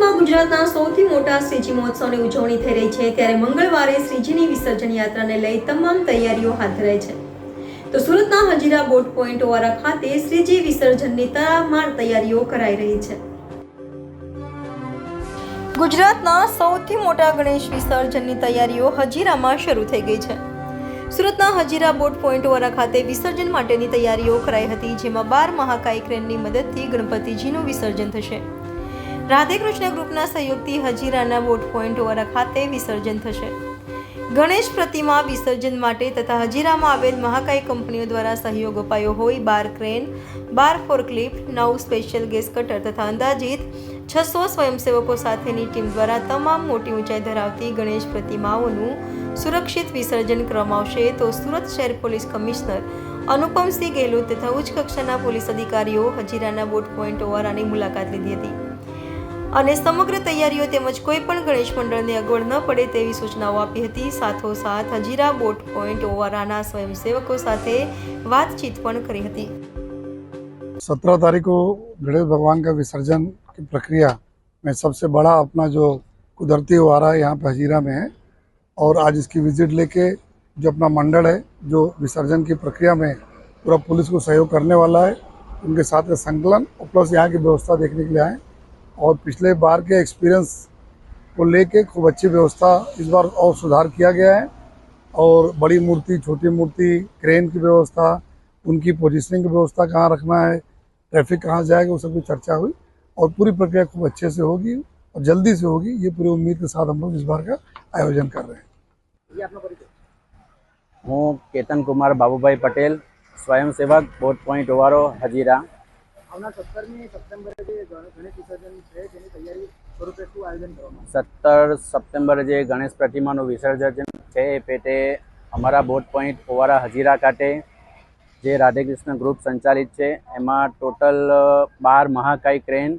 મોટા શ્રીજી મહોત્સવની ઉજવણી થઈ રહી છે, ત્યારે મંગળવારે શ્રીજીની વિસર્જન યાત્રાને લઈ તમામ તૈયારીઓ હાથ ધરાઈ છે. તો સુરતના હજીરા બોટ પોઈન્ટ ઓવારા ખાતે શ્રીજી વિસર્જનની તડામાર તૈયારીઓ કરાઈ રહી છે. ગુજરાતના સૌથી મોટા ગણેશ વિસર્જનની તૈયારીઓ હજીરામાં શરૂ થઈ ગઈ છે. સુરતના હજીરા બોટ પોઈન્ટ વાળા ખાતે વિસર્જન માટેની તૈયારીઓ કરાઈ હતી, જેમાં બાર મહાકાય ક્રેનની મદદથી ગણપતિજીનું વિસર્જન થશે. રાધે કૃષ્ણ ગ્રુપના સહયોગથી હજીરાના બોટ પોઈન્ટ વાળા ખાતે વિસર્જન થશે. ગણેશ પ્રતિમા વિસર્જન માટે તથા હજીરામાં આવેલ મહાકાય કંપનીઓ દ્વારા સહયોગ અપાયો હોય બાર ક્રેન, બાર ફોરક્લિફ્ટ, નવ સ્પેશિયલ ગેસ કટર તથા અંદાજિત છસો સ્વયંસેવકો સાથેની ટીમ દ્વારા તમામ મોટી ઊંચાઈ ધરાવતી ગણેશ પ્રતિમાઓનું સુરક્ષિત વિસર્જન કરવામાં આવશે. તો સુરત શહેર પોલીસ કમિશનર અનુપમસિંહ ગેહલોત તથા ઉચ્ચ કક્ષાના પોલીસ અધિકારીઓ હજીરાના બોટ પોઈન્ટ ઓવારાની મુલાકાત લીધી હતી. અને સમગ્ર તૈયારીઓ તેમજ કોઈ પણ ગણેશ મંડળને અગવડ ન પડે તેવી સૂચનાઓ આપી હતી સાથોસાથ હજીરા બોટ પોઈન્ટ ઓવારાના સ્વયંસેવકો સાથે વાતચીત પણ કરી હતી सत्रह तारीख को गणेश भगवान का विसर्जन की प्रक्रिया में सबसे बड़ा अपना जो कुदरती वारा यहाँ पे हजीरा में है और आज इसकी विजिट लेके जो अपना मंडल है जो विसर्जन की प्रक्रिया में पूरा पुलिस को सहयोग करने वाला है उनके साथ का संकलन और प्लस यहाँ की व्यवस्था देखने के लिए आए और पिछले बार के एक्सपीरियंस को लेके खूब अच्छी व्यवस्था इस बार और सुधार किया गया है। और बड़ी मूर्ति छोटी मूर्ति क्रेन की व्यवस्था उनकी पोजिशनिंग की व्यवस्था कहाँ रखना है ट्रैफ़िक कहाँ जाएगा वो सबकी चर्चा हुई और पूरी प्रक्रिया खूब अच्छे से होगी और जल्दी से होगी ये पूरी उम्मीद के साथ हम लोग इस बार का आयोजन कर रहे हैं। हूँ केतन कुमार बाबूभाई पटेल स्वयं सेवक पॉइंट ओवारो हजीरा। સત્તર સપ્ટેમ્બરે જે ગણેશ પ્રતિમાનું વિસર્જન છે, એ પેટે અમારા બોટ પોઈન્ટ ઓવારા હજીરા કાંઠે, જે રાધેકૃષ્ણ ગ્રુપ સંચાલિત છે, એમાં ટોટલ બાર મહાકાય ક્રેન,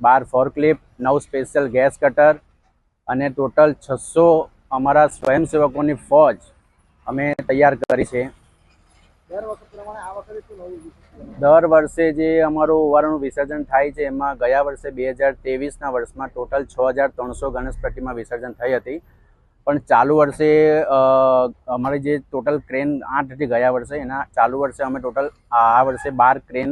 બાર ફોરક્લિપ નવ સ્પેશિયલ ગેસ કટર અને ટોટલ છસો અમારા સ્વયંસેવકોની ફોજ અમે તૈયાર કરી છે. દર વર્ષે જે અમારું ઓવારનું વિસર્જન થાય છે એમાં ગયા વર્ષે બે હજાર ત્રેવીસના વર્ષમાં ટોટલ છ હજાર ત્રણસો ગણેશ પ્રતિમા વિસર્જન થઈ હતી. પણ ચાલુ વર્ષે અમારી જે ટોટલ ક્રેન આઠ હતી ગયા વર્ષે એના ચાલુ વર્ષે અમે ટોટલ આ વર્ષે બાર ક્રેન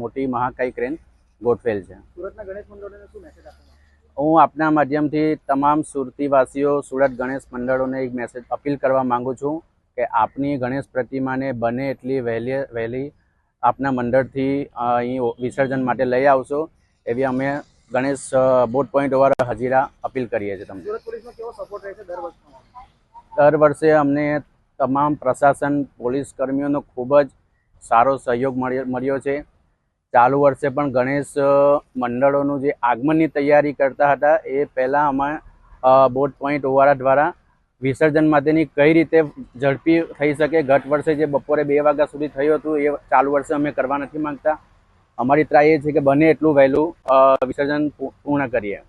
મોટી મહાકાય ક્રેન ગોઠવેલ છે. સુરતના ગણેશ મંડળોને શું મેસેજ આપવામાં હું આપના માધ્યમથી તમામ સુરતીવાસીઓ સુરત ગણેશ મંડળોને એક મેસેજ અપીલ કરવા માંગુ છું. કે આપની ગણેશ પ્રતિમાને બને એટલી વહેલી વહેલી આપના મંડળથી અહીં વિસર્જન માટે લઈ આવશો એવી અમે Ganesh boat point over Hazira appeal કરીએ છીએ તમને. દર વર્ષ અમને તમામ પ્રશાસન પોલીસ કર્મીઓનો ખૂબ જ સારો સહયોગ મળ્યો મળ્યો છે. ચાલુ વર્ષે પણ ગણેશ મંડળોનું જે આગમનની તૈયારી કરતા હતા એ પહેલાં અમે બોટ પોઈન્ટ ઓવારા દ્વારા વિસર્જન માટેની કઈ રીતે ઝડપી થઈ શકે? ગત વર્ષે જે બપોરે બે વાગ્યા સુધી થયું હતું, એ ચાલુ વર્ષે અમે કરવા નથી માંગતા. અમારી ટ્રાય એ છે કે બને એટલું વહેલું વિસર્જન પૂર્ણ કરીએ.